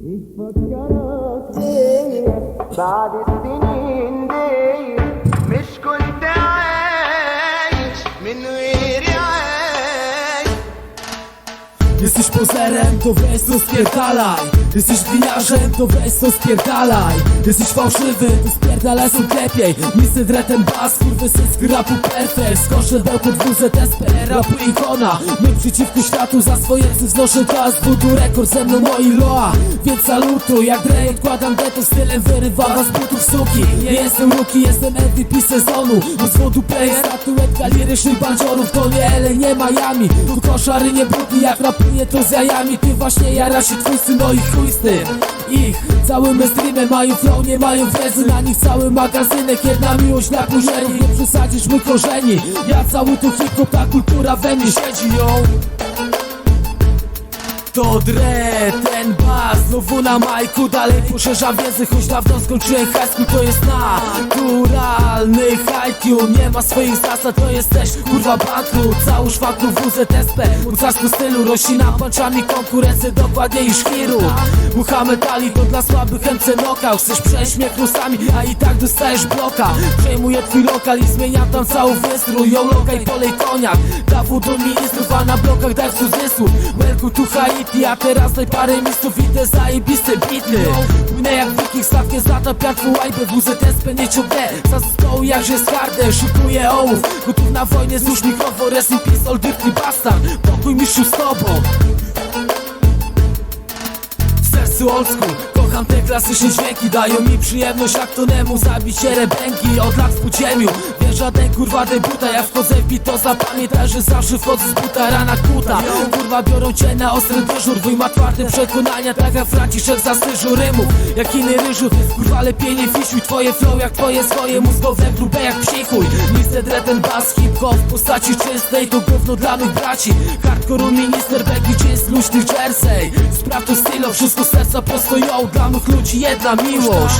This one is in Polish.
İlk bakarak değil, sadesinin değil, meşgul değil, Jesteś pozerem, to weź to spierdalaj. Jesteś gwiarzem, to weź to spierdalaj. Jesteś fałszywy, to spierdalaj są lepiej. Misy dretem bas, kurwy sysk rapu perfekt Skoszę bełko dwóch SP, rapu ikona. My przeciwko światu za swoje psy wznoszę czas Budu rekord ze mną moi loa. Więc salutuj, jak Dre odkładam deto Stylem wyrywa was butów suki. Nie jestem rookie, jestem MVP sezonu. Od zwodu player, statuetka lirycznych bandziorów To nie LA, nie Miami. Tu koszary, nie brudni, jak rapuję to z jajami Ty właśnie jara się twój syn, no i chuj z tym. Ich całym mainstreamem mają flow, nie mają wiedzy Na nich cały magazynek, jedna miłość dla kurzerów Nie przesadzisz my korzeni. Ja cały tu hip-hop, ta kultura we mnie siedzi ją to dre, ten bas, znowu na majku Dalej poszerzam wiedzę, choć dawno skończyłem high school To jest naturalny haiku Nie ma swoich zasad, to jesteś kurwa bankrut Całóż faktu WZSP Po carsku stylu. Roślina panczami konkurencję dokładnie niż chirurg Muhammad Ali to dla słabych MC knockout. Chcesz przejść mnie a i tak dostajesz bloka. Przejmuję twój lokal i zmieniam tam cały wystrój. Ją lokaj, polej koniak. Dawód do ministrów, a na blokach daj cudzysłów. Welku tu Haiti, a teraz daj parę miejsców i te zajebiste bity Jak wiking, stawkę zatapiam twój łajbę WZSP nie ciągnę. Za zespołu jakże skardę Szykuję ołów, gotów na wojnę Złóż mikrofon, rest in peace, oldywny bastard Pokój mistrzu z tobą Kocham te klasyczne dźwięki Dają mi przyjemność jak tonemu Zabić się rebęki od lat w podziemiu. Wiesz żaden kurwa debuta Ja wchodzę w bit to zapamiętaj Że zawsze wchodzę z buta rana kuta. Kurwa biorą cię na ostry dyżur Wuj ma twarde przekonania Tak jak Franciszek za styżu rymów. Jak inny ryżu Kurwa lepiej nie fisiuj Twoje flow jak twoje swoje Mózgowe próbę jak psichuj Mister Dreten Bass Hip-hop w postaci czystej To gówno dla mych braci. Hardcore minister Becky z luźnych jersey? Spraw to stylo Wszystko serca prosto ją Dla mych ludzi jedna miłość